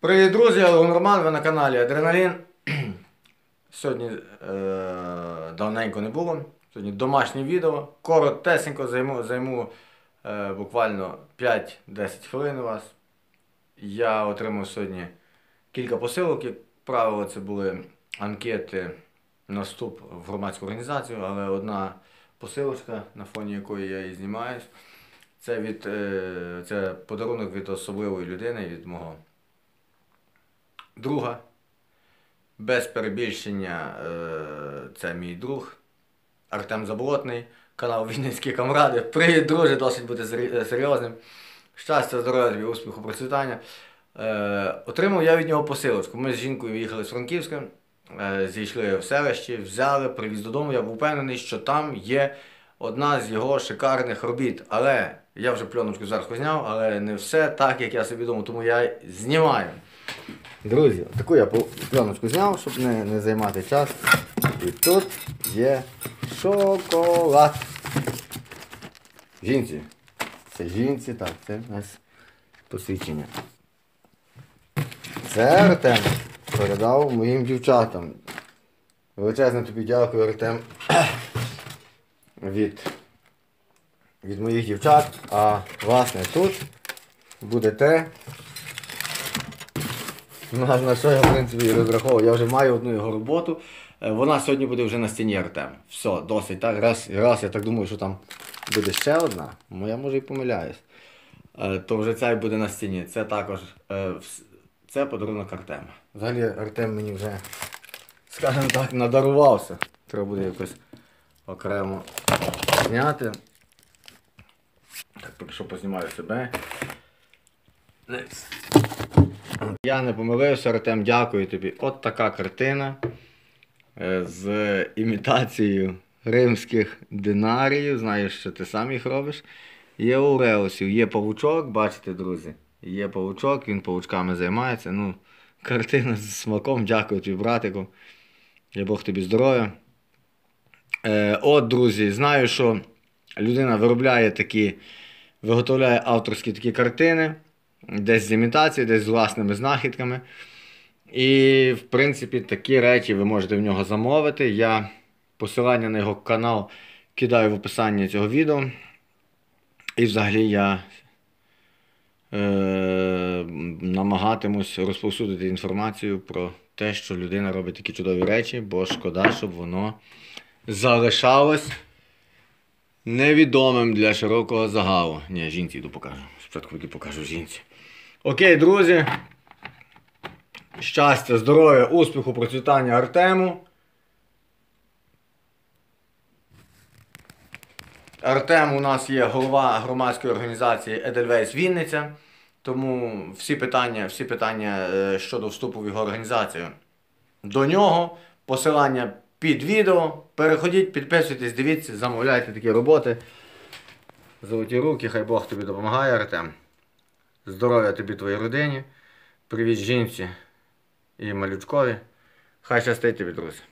Привіт, друзі, я Роман, ви на каналі Адреналін. Сьогодні е, давненько не було. Сьогодні домашнє відео. Коротесенько займу, займу е, буквально 5-10 хвилин у вас. Я отримав сьогодні кілька посилок. Як правило, це були анкети на вступ в громадську організацію, але одна посилочка, на фоні якої я і знімаюсь, це, від, е, це подарунок від особливої людини, від мого друга. Без перебільшення, е, це мій друг Артем Заболотний, канал Вінницькі камради. Привіт, друже, досить бути серйозним. Щастя, здоров'я, тобі, успіху, процвітання. Е, отримав я від нього посилочку. Ми з жінкою їхали з Франківська, е, зійшли в селищі, взяли, привіз додому. Я був впевнений, що там є одна з його шикарних робіт. Але я вже пленочку зверху зняв, але не все так, як я собі думав, тому я знімаю. Друзі, таку я пленочку зняв, щоб не, не займати час. І тут є шоколад. Жінці. Це жінці, так, це у нас посвідчення. Це Артем передав моїм дівчатам. Величезне тобі дякую, Артем. Від, від моїх дівчат. А власне тут буде те, на, на що я, в принципі, і розраховував. Я вже маю одну його роботу. Е, Вона сьогодні буде вже на стіні Артем. Все, досить. Так? Раз, раз я так думаю, що там буде ще одна, ну я може і помиляюсь. Е, То вже ця й буде на стіні. Це також е, це подарунок Артема. Взагалі Артем мені вже, скажімо так, надарувався. Треба буде якось окремо зняти. Так, поки що познімаю себе. Десь. Я не помилився, Артем, дякую тобі. От така картина е, з імітацією римських динаріїв. Знаєш, що ти сам їх робиш. Є уреусів, є павучок, бачите, друзі. Є павучок, він павучками займається. Ну, картина з смаком, дякую тобі, братику. Я Бог тобі здоров'я. Е, от, друзі, знаю, що людина виробляє такі, виготовляє авторські такі картини, десь з імітацією, десь з власними знахідками. І, в принципі, такі речі ви можете в нього замовити. Я посилання на його канал кидаю в описанні цього відео. І взагалі я е, намагатимусь розповсюдити інформацію про те, що людина робить такі чудові речі, бо шкода, щоб воно залишалось невідомим для широкого загалу. Ні, жінці йду покажу. Спочатку йду покажу жінці. Окей, друзі. Щастя, здоров'я, успіху, процвітання Артему. Артем у нас є голова громадської організації Едельвейс Вінниця. Тому всі питання, всі питання е, щодо вступу в його організацію до нього. Посилання під відео. Переходіть, підписуйтесь, дивіться, замовляйте такі роботи. Золоті руки, хай Бог тобі допомагає, Артем. Здоров'я тобі твоїй родині. Привіт жінці і малючкові. Хай щастить тобі, друзі.